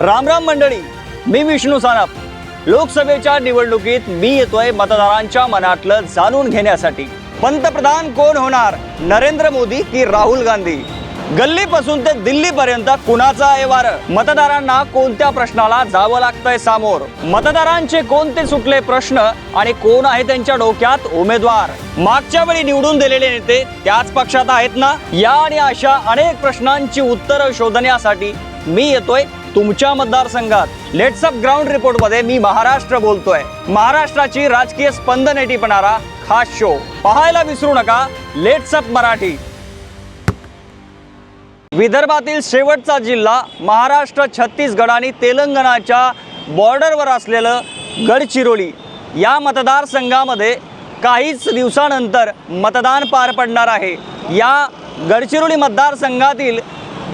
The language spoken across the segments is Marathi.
राम राम मंडळी मी विष्णू सानप. लोकसभेच्या निवडणुकीत मी येतोय मतदारांच्या मनातलं जाणून घेण्यासाठी. पंतप्रधान कोण होणार? नरेंद्र मोदी की राहुल गांधी? गल्लीपासून ते दिल्लीपर्यंत कुणाचा आहे वार? मतदारांना कोणत्या प्रश्नाला जावं लागतंय सामोर? मतदारांचे कोणते सुटले प्रश्न आणि कोण आहे त्यांच्या डोक्यात उमेदवार? मागच्या वेळी निवडून दिलेले नेते त्याच पक्षात आहेत ना? या आणि अशा अनेक प्रश्नांची उत्तरं शोधण्यासाठी मी येतोय तुमच्या मतदारसंघात. लेट्सअप ग्राउंड रिपोर्टमध्ये मी महाराष्ट्र बोलतोय. महाराष्ट्राची राजकीय स्पंदने टिपणारा खास शो पाहायला विसरू नका. लेट्सअप मराठी. विदर्भातील शेवटचा जिल्हा महाराष्ट्र छत्तीसगड आणि तेलंगणाच्या बॉर्डरवर असलेलं गडचिरोली. या मतदारसंघामध्ये काहीच दिवसानंतर मतदान पार पडणार आहे. या गडचिरोली मतदारसंघातील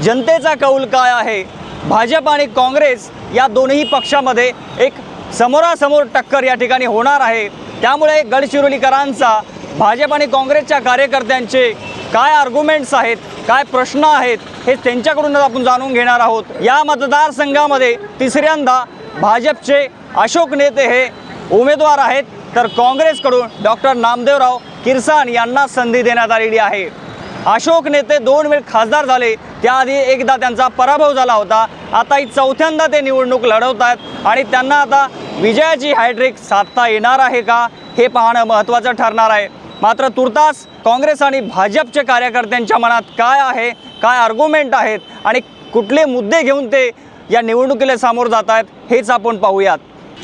जनतेचा कौल काय आहे? भाजप आणि काँग्रेस या दोन्ही पक्षामध्ये एक समोरासमोर टक्कर या ठिकाणी होणार आहे. त्यामुळे गडचिरोलीकरांचा भाजप आणि काँग्रेसच्या कार्यकर्त्यांचे काय आर्ग्युमेंट्स आहेत काय प्रश्न आहेत हे त्यांच्याकडूनच आपण जाणून घेणार आहोत. या मतदारसंघामध्ये तिसऱ्यांदा भाजपचे अशोक नेते हे उमेदवार आहेत. तर काँग्रेसकडून डॉक्टर नामदेवराव किरसाण यांना संधी देण्यात आलेली आहे. अशोक नेते दोन वेळ खासदार झाले. त्याआधी एकदा त्यांचा पराभव झाला होता. आता ही चौथ्यांदा ते निवडणूक लढवत आहेत आणि त्यांना आता विजयाची हॅट्रिक साधता येणार आहे का? हे पाहणं महत्त्वाचं ठरणार आहे. मात्र तुर्तास काँग्रेस आणि भाजपच्या कार्यकर्त्यांच्या मनात काय आहे? काय आर्ग्युमेंट आहेत? आणि कुठले मुद्दे घेऊन ते या निवडणुकीला सामोर जात आहेत? हेच आपण पाहूयात.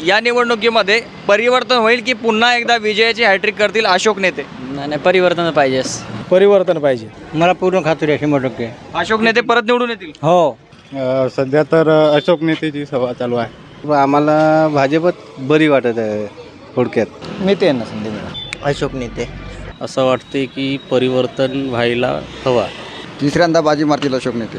या निवडणुकीमध्ये परिवर्तन होईल की पुन्हा एकदा विजयाची हॅट्रिक करतील अशोक नेते? नाही नाही परिवर्तन पाहिजेस परिवर्तन पाहिजे. मला पूर्ण खात्री आहे शंभर टक्के. अशोक नेते परत निवडून येतील? हो. सध्या तर अशोक नेतेची सभा चालू आहे. आम्हाला भाजपच बरी वाटत आहे थोडक्यात. नेते यांना संधी मिळाली अशोक नेते. असं वाटते की परिवर्तन व्हायला हवा. तिसऱ्यांदा बाजी मारतील अशोक नेते.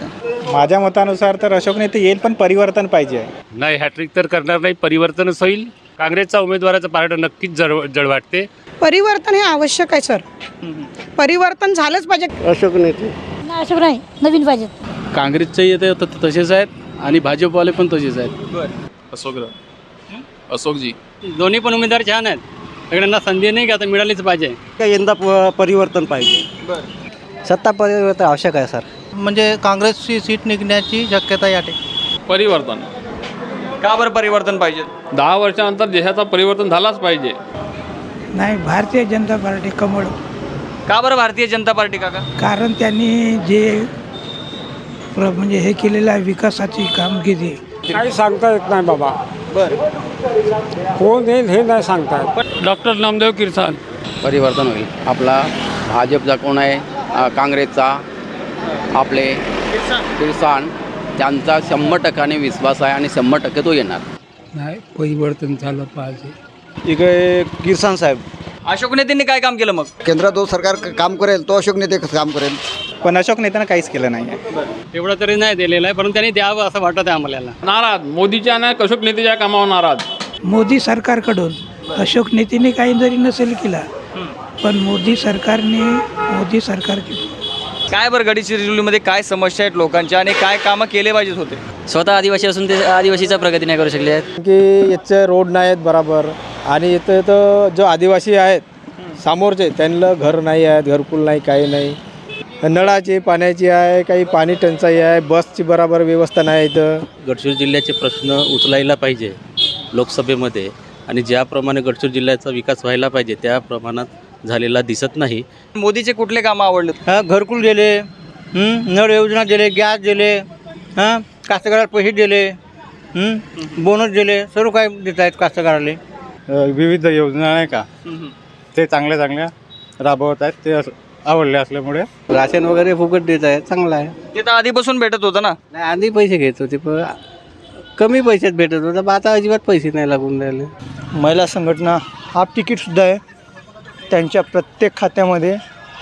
माझ्या मतानुसार तर अशोक नेते येईल पण परिवर्तन पाहिजे नाही हॅट्रिक तर करणार नाही परिवर्तनच होईल. काँग्रेसचा उमेदवाराचं पारड नक्कीच जड जड वाटते. परिवर्तन हे आवश्यक आहे सर. परिवर्तन झालंच पाहिजे. अशोक नेते. नाही अशोक नाही. नवीन पाहिजेत. काँग्रेसचे येते तर तसेच आहेत आणि भाजपवाले पण तसेच आहेत. अशोकजी. दोन्ही पण उमेदवार छान आहेत. सगळ्यांना संधी नाही का आता मिळालीच पाहिजे. यंदा परिवर्तन पाहिजे. सत्ता परिवर्तन आवश्यक आहे सर. म्हणजे काँग्रेसची सीट निघण्याची शक्यता या परिवर्तन. का बरं परिवर्तन पाहिजे? दहा वर्षानंतर देशाचा परिवर्तन झालाच पाहिजे. नाही भारतीय जनता पार्टी कमळ. का बरं भारतीय जनता पार्टी काका? कारण त्यांनी जे प्र- म्हणजे हे केलेलं आहे विकासाची कामगिरी. काही सांगता येत नाही बाबा. कोण येईल हे नाही सांगता येत. डॉक्टर नामदेव किरसान परिवर्तन होईल. आपला भाजपचा कोण आहे? अ, काँग्रेसचा. आपले किसान त्यांचा शंभर टक्क्याने विश्वास आहे आणि शंभर टक्के तो येणार. नाही परिवर्तन झालं पाहिजे. इकडे किरसान साहेब. अशोक नेत्यांनी काय काम केलं मग? केंद्रात जो सरकार काम करेल तो अशोक नेते काम करेल? पण अशोक नेत्यानं काहीच केलं नाही एवढं तरी नाही दिलेलं आहे परंतु त्यांनी द्यावं असं वाटत आहे आम्हाला. नाराज. मोदीच्या ना अशोक नेतेच्या कामावर नाराज. मोदी सरकारकडून अशोक नेतेने काही जरी नसेल केला पण मोदी सरकारने मोदी सरकारची काय बरं गडचिरोलीमध्ये काय समस्या आहेत लोकांच्या आणि काय कामं केले पाहिजेत होते? स्वतः आदिवासी असून ते आदिवासीचा प्रगती नाही करू शकले आहेत. की याचे रोड नाही आहेत बराबर आणि इथं तर जो आदिवासी आहेत समोरचे त्यांना घर नाही आहेत घरकुल नाही काही नाही. नळाची पाण्याची आहे काही पाणी टंचाई आहे बसची बराबर व्यवस्था नाही इथं. गडचिरोली जिल्ह्याचे प्रश्न उचलायला पाहिजे लोकसभेमध्ये आणि ज्याप्रमाणे गडचिरोली जिल्ह्याचा विकास व्हायला पाहिजे त्या प्रमाणात झालेला दिसत नाही. मोदीचे कुठले कामं आवडले? हा घरकुल दिले हं, नळ योजना दिले गॅस दिले हां कास्तकाराला पैसे दिले हं, बोनस दिले सर्व काय देत आहेत कास्तकाराले. अ, विविध योजना नाही का? ते चांगल्या चांगल्या राबवत आहेत ते अस- आवडले असल्यामुळे. राशन वगैरे फुकट देत आहे चांगलं आहे. ते तर आधीपासून भेटत होतं ना? नाही आधी पैसे घेत होते पण कमी पैशात भेटत होतं पण आता अजिबात पैसे नाही लागून राहिले. महिला संघटना हाफ तिकीटसुद्धा आहे. त्यांच्या प्रत्येक खात्यामध्ये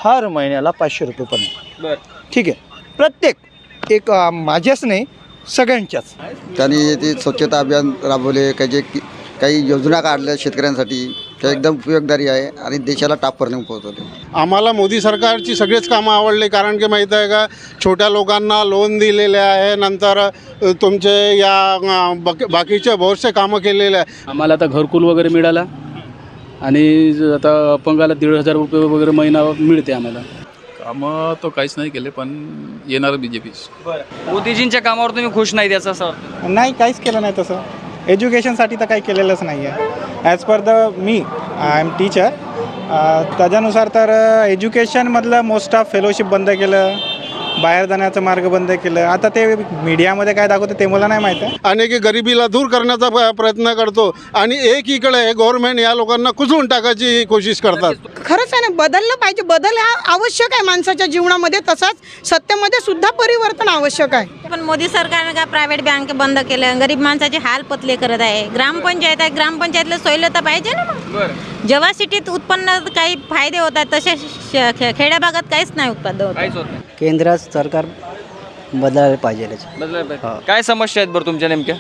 हर महिन्याला पाचशे रुपये पण आहे. ठीक आहे. प्रत्येक एक अं, माझ्याच नाही सगळ्यांच्याच. त्यांनी ते स्वच्छता अभियान राबवले काही जे कि- काही योजना काढल्या शेतकऱ्यांसाठी त्या एकदम उपयोगदारी आहे आणि देशाला टापपर्यंत पोहोचवते आम्हाला मोदी सरकारची सगळेच कामं आवडले कारण की माहीत आहे का छोट्या लोकांना लोन दिलेले आहे नंतर अ, तुमचे या अ, बाकी बाकीचे बरेचसे कामं केलेले आहे. आम्हाला आता घरकुल वगैरे मिळाला. आणि ज- आता अपंगाला दीड हजार रुपये वगैरे महिना मिळते आम्हाला. कामं तो काहीच नाही केले पण येणार बी जे पी मोदीजींच्या कामावर तुम्ही खुश नाही त्याचा असं. नाही काहीच केलं नाही तसं. एज्युकेशनसाठी तर काही केलेलंच नाही आहे ॲज पर द मी आय एम टीचर त्याच्यानुसार तर एज्युकेशनमधलं मोस्ट ऑफ फेलोशिप बंद केलं. बाहेर जाण्याचा मार्ग बंद केलं. आता ते मीडियामध्ये काय दाखवतं ते मला नाही माहीत आहे. आणि की गरिबीला दूर करण्याचा प- प्रयत्न करतो आणि एकीकडे गव्हर्नमेंट या लोकांना कुचलून टाकायची कोशिश करतात. खरंच आहे ना बदललं पाहिजे. बदल हा आवश्यक आहे माणसाच्या जीवनामध्ये तसाच सत्तेमध्ये सुद्धा परिवर्तन आवश्यक आहे. पण मोदी सरकारनं का प्रायव्हेट बँक बंद केलं गरीब माणसाचे हाल पतले करत आहे. ग्रामपंचायत आहे. ग्रामपंचायतला सोयलं तर पाहिजे ना मग. जेव्हा सिटीत उत्पन्न काही फायदे होतात तसे खेड्या भागात काहीच नाही उत्पादन होत. काहीच होत नाही. केंद्रात सरकार बदलायला पाहिजे त्याची. बदलायला पाहिजे. काय समस्या आहेत बरं तुमच्या नेमक्या?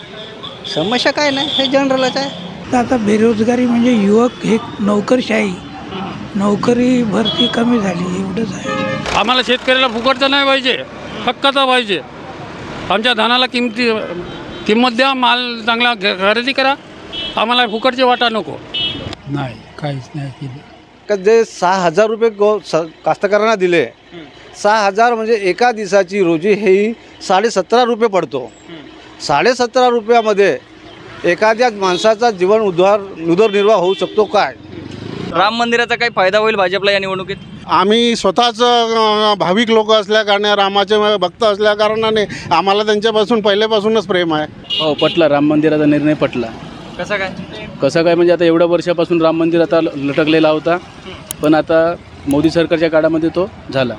समस्या काय नाही हे जनरलच आहे. तर आता बेरोजगारी म्हणजे युवक हे नोकरशाही. नोकरी भरती कमी झाली एवढंच आहे. आम्हाला शेतकऱ्याला फुकटचं नाही पाहिजे हक्काचा पाहिजे. आमच्या धानाला किमती किंमत द्या माल चांगला घ- खरेदी करा. आम्हाला फुकटचे वाटा नको. नाही काहीच नाही केलं. का जे सहा हजार रुपये गो स कास्तकारांना दिले सहा हजार म्हणजे एका दिवसाची रोजी हे साडेसतरा रुपये पडतो. साडेसतरा रुपयामध्ये एखाद्या माणसाचा जीवन उद्धार उदरनिर्वाह होऊ शकतो काय? राम मंदिराचा काही फायदा होईल भाजपला या निवडणुकीत? आम्ही स्वतःच अ, भाविक लोक असल्या कारणाने रामाचे भक्त असल्या कारणाने आम्हाला त्यांच्यापासून पहिल्यापासूनच प्रेम आहे. हो पटला. राम मंदिराचा निर्णय पटला. कसं काय? कसं काय म्हणजे आता एवढ्या वर्षापासून राम मंदिर आता लटकलेला होता. पण आता मोदी सरकारच्या काळामध्ये तो झाला.